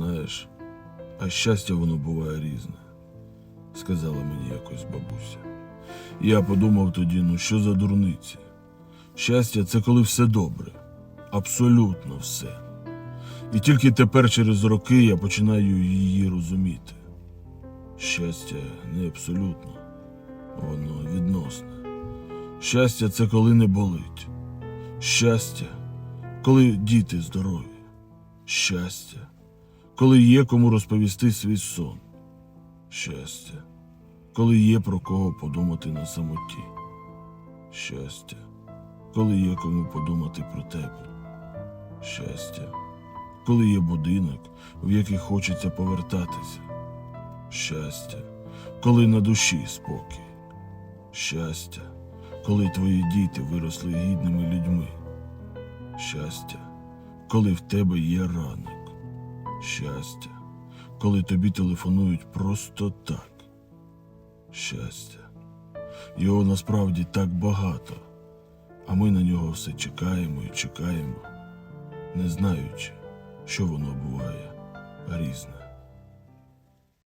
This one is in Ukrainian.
Знаєш, а щастя воно буває різне, сказала мені якось бабуся. Я подумав тоді, ну що за дурниці? Щастя це коли все добре, абсолютно все. І тільки тепер через роки я починаю її розуміти. Щастя не абсолютно, воно відносне. Щастя це коли не болить. Щастя, коли діти здорові. Щастя, коли є кому розповісти свій сон. Щастя, коли є про кого подумати на самоті. Щастя, коли є кому подумати про тебе. Щастя, коли є будинок, в який хочеться повертатися. Щастя, коли на душі спокій. Щастя, коли твої діти виросли гідними людьми. Щастя, коли в тебе є ранок. Щастя, коли тобі телефонують просто так. Щастя. Його насправді так багато, а ми на нього все чекаємо і чекаємо, не знаючи, що воно буває різне.